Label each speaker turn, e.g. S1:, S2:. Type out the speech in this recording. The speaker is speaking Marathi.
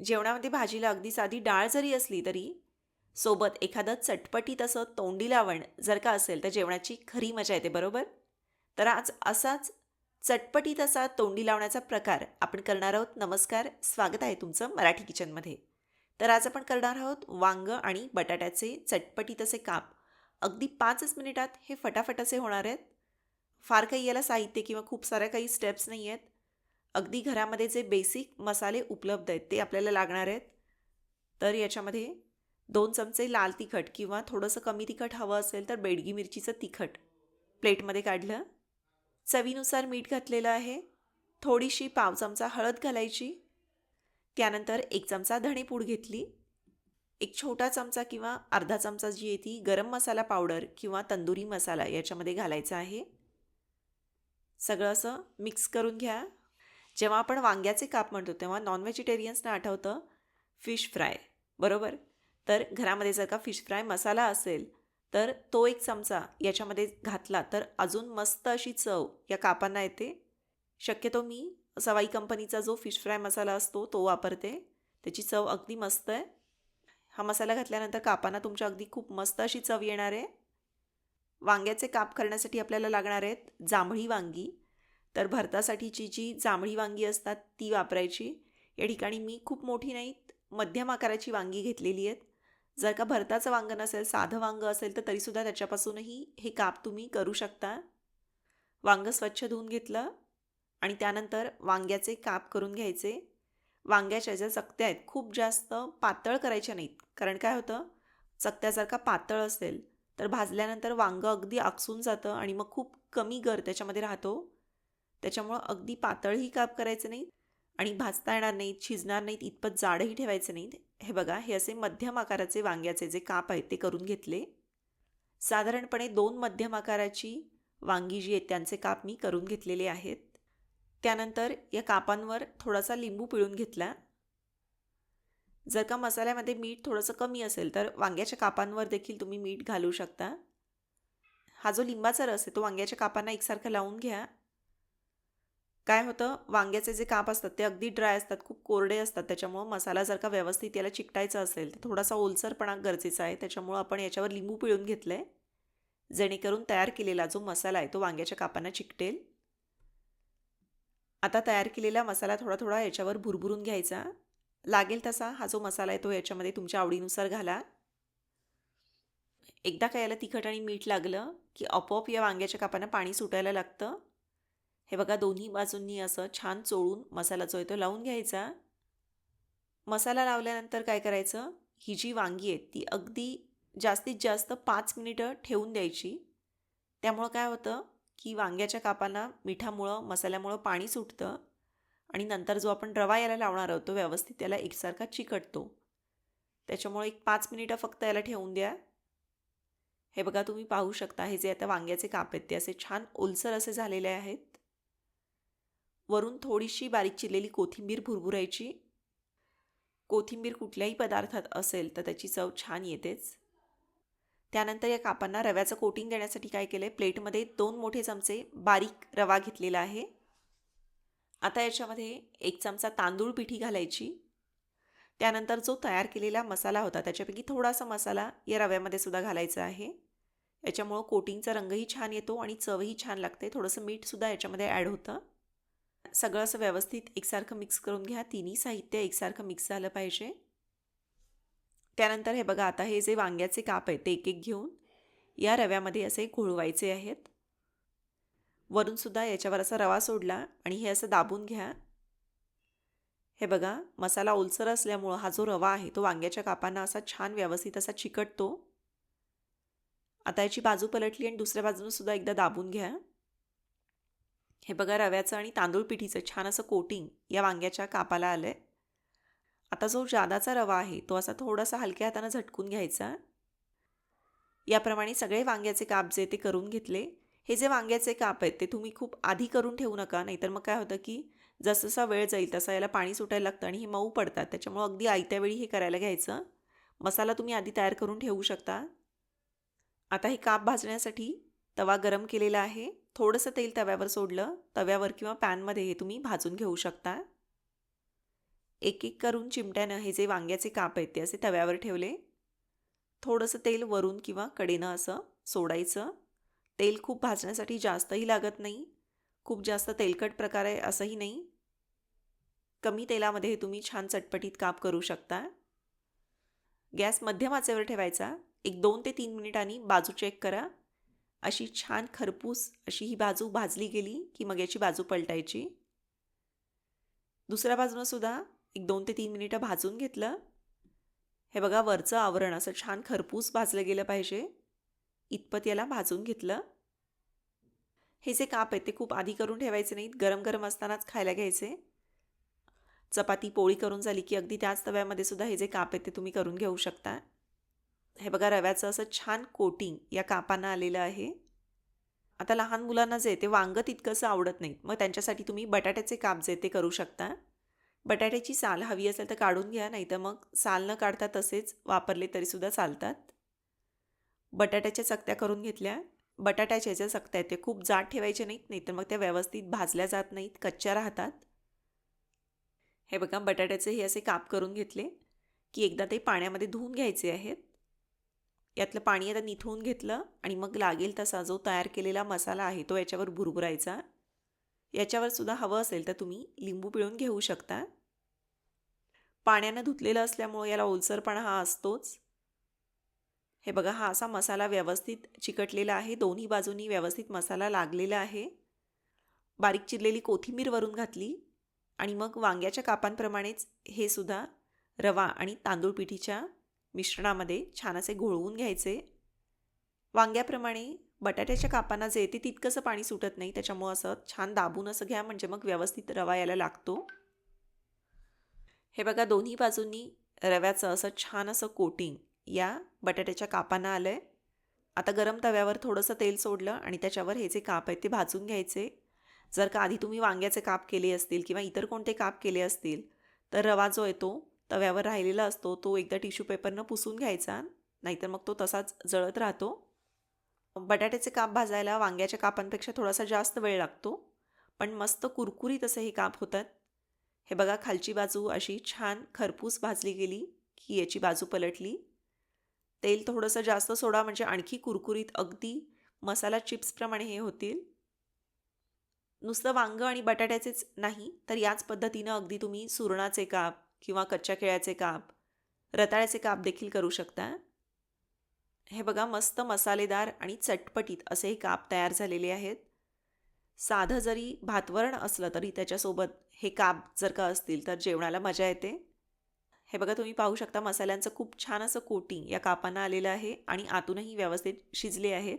S1: जेवणामध्ये भाजीला अगदी साधी डाळ जरी असली तरी सोबत एखादं चटपटीत असं तोंडी लावण जर का असेल तर जेवणाची खरी मजा येते बरोबर? तर आज असाच चटपटीत असा तोंडी लावण्याचा प्रकार आपण करणार आहोत. नमस्कार स्वागत आहे तुमचं मराठी किचनमध्ये. तर आज आपण करणार आहोत वांग आणि बटाट्याचे चटपटीत असे काप. अगदी पाचच मिनिटात हे फटाफट असे होणार आहेत. फार काही याला साहित्य किंवा खूप साऱ्या काही स्टेप्स नाही आहेत अगदी घरामध्ये जे बेसिक मसाले उपलब्ध आहेत ते आपल्याला लागणार आहेत. तर याच्यामध्ये दोन चमचे लाल तिखट किंवा थोडंसं कमी तिखट हवं असेल तर बेडगी मिरचीचं तिखट प्लेटमध्ये काढलं. चवीनुसार मीठ घातलेलं आहे. थोडीशी पाव चमचा हळद घालायची. त्यानंतर एक चमचा धणेपूड घेतली. एक छोटा चमचा किंवा अर्धा चमचा जी आहे ती गरम मसाला पावडर किंवा तंदुरी मसाला याच्यामध्ये घालायचा आहे. सगळं असं मिक्स करून घ्या. जेव्हा आपण वांग्याचे काप म्हणतो तेव्हा नॉन व्हेजिटेरियन्सना आठवतं फिश फ्राय बरोबर? तर घरामध्ये जर का फिश फ्राय मसाला असेल तर तो एक चमचा याच्यामध्ये घातला तर अजून मस्त अशी चव या कापांना येते. शक्यतो मी सवाई कंपनीचा जो फिश फ्राय मसाला असतो तो वापरते. त्याची चव अगदी मस्त आहे. हा मसाला घातल्यानंतर कापांना तुमच्या अगदी खूप मस्त अशी चव येणार आहे. वांग्याचे काप करण्यासाठी आपल्याला लागणार आहेत जांभळी वांगी तर भरतासाठीची जी जांभळी वांगी असतात ती वापरायची. या ठिकाणी मी खूप मोठी नाहीत मध्यम आकाराची वांगी घेतलेली आहेत. जर का भरताचं वांग नसेल साधं वांग असेल तर तरीसुद्धा त्याच्यापासूनही हे काप तुम्ही करू शकता. वांग स्वच्छ धुवून घेतलं आणि त्यानंतर वांग्याचे काप करून घ्यायचे. वांग्याच्या ज्या चकत्या आहेत खूप जास्त पातळ करायच्या नाहीत. कारण काय होतं? चकत्या जर का पातळ असेल तर भाजल्यानंतर वांगं अगदी आकसून जातं आणि मग खूप कमी गर त्याच्यामध्ये राहतो. त्याच्यामुळं अगदी पातळही काप करायचे नाहीत आणि भाजता येणार नाहीत शिजणार नाहीत इतपत जाडही ठेवायचे नाहीत. हे बघा हे असे मध्यम आकाराचे वांग्याचे जे काप आहेत ते करून घेतले. साधारणपणे दोन मध्यम आकाराची वांगी जी आहेत त्यांचे काप मी करून घेतलेले आहेत. त्यानंतर या कापांवर थोडासा लिंबू पिळून घेतला. जर का मसाल्यामध्ये मीठ थोडंसं कमी असेल तर वांग्याच्या कापांवर देखील तुम्ही मीठ घालू शकता. हा जो लिंबाचा रस आहे तो वांग्याच्या कापांना एकसारखं लावून घ्या. काय होतं? वांग्याचे जे काप असतात ते अगदी ड्राय असतात खूप कोरडे असतात. त्याच्यामुळं मसाला जर का व्यवस्थित याला चिकटायचा असेल तर थोडासा ओलसरपणा गरजेचा आहे. त्याच्यामुळं आपण याच्यावर लिंबू पिळून घेतलं आहे जेणेकरून तयार केलेला जो मसाला आहे तो वांग्याच्या कापांना चिकटेल. आता तयार केलेला मसाला थोडा थोडा याच्यावर भुरभुरून घ्यायचा. लागेल तसा हा जो मसाला आहे तो याच्यामध्ये तुमच्या आवडीनुसार घाला. एकदा का याला तिखट आणि मीठ लागलं की आपोआप या वांग्याच्या कापांना पाणी सुटायला लागतं. हे बघा दोन्ही बाजूंनी असं छान चोळून मसाला जो आहे तो लावून घ्यायचा. मसाला लावल्यानंतर काय करायचं? ही जी वांगी आहेत ती अगदी जास्तीत जास्त पाच मिनिटं ठेवून द्यायची. त्यामुळं काय होतं की वांग्याच्या कापांना मिठामुळं मसाल्यामुळं पाणी सुटतं आणि नंतर जो आपण रवा याला लावणार आहोत तो व्यवस्थित त्याला एकसारखा चिकटतो. त्याच्यामुळे एक पाच मिनिटं फक्त याला ठेवून द्या. हे बघा तुम्ही पाहू शकता हे जे आता वांग्याचे काप आहेत ते असे छान ओलसर असे झालेले आहेत. वरून थोडीशी बारीक चिरलेली कोथिंबीर भुरभुरायची. कोथिंबीर कुठल्याही पदार्थात असेल तर त्याची चव छान येतेच. त्यानंतर या कापांना रव्याचं कोटिंग देण्यासाठी काय केलं आहे प्लेटमध्ये दोन मोठे चमचे बारीक रवा घेतलेला आहे. आता याच्यामध्ये एक चमचा तांदूळ पिठी घालायची. त्यानंतर जो तयार केलेला मसाला होता त्याच्यापैकी थोडासा मसाला या रव्यामध्ये सुद्धा घालायचा आहे. याच्यामुळं कोटिंगचा रंगही छान येतो आणि चवही छान लागते. थोडंसं मीठसुद्धा याच्यामध्ये ॲड होतं. सगळं असं व्यवस्थित एकसारखं मिक्स करून घ्या. तिन्ही साहित्य एकसारखं मिक्स झालं पाहिजे. त्यानंतर हे बघा आता हे जे वांग्याचे काप आहेत ते एक एक घेऊन या रव्यामध्ये असे घोळवायचे आहेत. वरूनसुद्धा याच्यावर असा रवा सोडला आणि हे असं दाबून घ्या. हे बघा मसाला ओलसर असल्यामुळं हा जो रवा आहे तो वांग्याच्या कापांना असा छान व्यवस्थित असा चिकटतो. आता याची बाजू पलटली आणि दुसऱ्या बाजूनं सुद्धा एकदा दाबून घ्या. हे बघा रव्याचं आणि तांदूळ पिठीचं छान असं कोटिंग या वांग्याच्या कापाला आलं आहे आता जो जादाचा रवा आहे तो असा थोडासा हलक्या हातानं झटकून घ्यायचा. याप्रमाणे सगळे वांग्याचे काप जे ते करून घेतले. हे जे वांग्याचे काप आहेत ते तुम्ही खूप आधी करून ठेवू नका नाहीतर मग काय होतं की जसजसा वेळ जाईल तसा याला पाणी सुटायला लागतं आणि हे मऊ पडतात. त्याच्यामुळं अगदी आयत्या वेळी हे करायला घ्यायचं. मसाला तुम्ही आधी तयार करून ठेवू शकता. आता हे काप भाजण्यासाठी तवा गरम केलेला आहे. थोडंसं तेल तव्यावर सोडलं. तव्यावर किंवा पॅनमध्ये हे तुम्ही भाजून घेऊ शकता. एक एक करून चिमट्यानं हे जे वांग्याचे काप आहेत ते असे तव्यावर ठेवले. थोडंसं तेल वरून किंवा कडेनं असं सोडायचं. तेल खूप भाजण्यासाठी जास्तही लागत नाही. खूप जास्त तेलकट प्रकार आहे असंही नाही. कमी तेलामध्ये हे तुम्ही छान चटपटीत काप करू शकता. गॅस मध्यम आचेवर ठेवायचा. एक दोन ते तीन मिनिटांनी बाजू चेक करा. अशी छान खरपूस अशी ही बाजू भाजली गेली की मग याची बाजू पलटायची. दुसऱ्या बाजूनं सुद्धा एक दोन ते तीन मिनिटं भाजून घेतलं. हे बघा वरचं आवरण असं छान खरपूस भाजलं गेलं पाहिजे. इतपत याला भाजून घेतलं. हे जे काप आहेत ते खूप आधी करून ठेवायचे नाहीत गरम गरम असतानाच खायला घ्यायचे. चपाती पोळी करून झाली की अगदी त्याच तव्यामध्ये सुद्धा हे जे काप आहेत ते तुम्ही करून घेऊ शकता. हे बघा रव्याचं असं छान कोटिंग या कापांना आलेलं आहे. आता लहान मुलांना जे ते वांगं तितकंसं आवडत नाही मग त्यांच्यासाठी तुम्ही बटाट्याचे काप जे ते करू शकता. बटाट्याची साल हवी असेल तर काढून घ्या नाही तर मग साल न काढता तसेच वापरले तरीसुद्धा चालतात. बटाट्याच्या चकत्या करून घेतल्या. बटाट्याच्या ज्या चकत्या आहेत ते खूप जाड ठेवायचे नाहीत नाही तर मग त्या व्यवस्थित भाजल्या जात नाहीत कच्च्या राहतात. हे बघा बटाट्याचे हे असे काप करून घेतले की एकदा ते पाण्यामध्ये धुवून घ्यायचे आहेत. यातलं पाणी आता निथवून घेतलं आणि मग लागेल तसा जो तयार केलेला मसाला आहे तो याच्यावर भुरभुरायचा याच्यावर सुद्धा हवं असेल तर तुम्ही लिंबू पिळून घेऊ शकता. पाण्यानं धुतलेलं असल्यामुळे याला ओलसरपणा हा असतोच. हे बघा हा असा मसाला व्यवस्थित चिकटलेला आहे. दोन्ही बाजूनी व्यवस्थित मसाला लागलेला आहे. बारीक चिरलेली कोथिंबीर वरून घातली आणि मग वांग्याच्या कापांप्रमाणेच हे सुद्धा रवा आणि तांदूळ पिठीच्या मिश्रणामध्ये छान असे घोळवून घ्यायचे. वांग्याप्रमाणे बटाट्याच्या कापांना जे येते तितकंसं पाणी सुटत नाही त्याच्यामुळं असं छान दाबून असं घ्या म्हणजे मग व्यवस्थित रवा यायला लागतो. हे बघा दोन्ही बाजूंनी रव्याचं असं छान असं कोटिंग या बटाट्याच्या कापांना आलं आहे आता गरम तव्यावर थोडंसं तेल सोडलं आणि त्याच्यावर हे जे काप आहेत ते भाजून घ्यायचे. जर का आधी तुम्ही वांग्याचे काप केले असतील किंवा इतर कोणते काप केले असतील तर रवा जो येतो तव्यावर राहिलेला असतो तो एकदा टिश्यू पेपरनं पुसून घ्यायचा नाहीतर मग तो तसाच जळत राहतो. बटाट्याचे काप भाजायला वांग्याच्या कापांपेक्षा थोडासा जास्त वेळ लागतो पण मस्त कुरकुरीत असे हे काप होतात. हे बघा खालची बाजू अशी छान खरपूस भाजली गेली की याची बाजू पलटली. तेल थोडंसं जास्त सोडा म्हणजे आणखी कुरकुरीत अगदी मसाला चिप्सप्रमाणे हे होतील. नुसतं वांगं आणि बटाट्याचेच नाही तर याच पद्धतीनं अगदी तुम्ही सुरणाचे काप किंवा कच्च्या केळ्याचे काप रताळ्याचे काप देखील करू शकता. हे बघा मस्त मसालेदार आणि चटपटीत असे हे काप तयार झालेले आहेत. साधं जरी भातवरण असलं तरी त्याच्यासोबत हे काप जर का असतील तर जेवणाला मजा येते. हे बघा तुम्ही पाहू शकता मसाल्यांचं खूप छान असं कोटिंग या कापांना आलेलं आहे आणि आतूनही व्यवस्थित शिजले आहेत.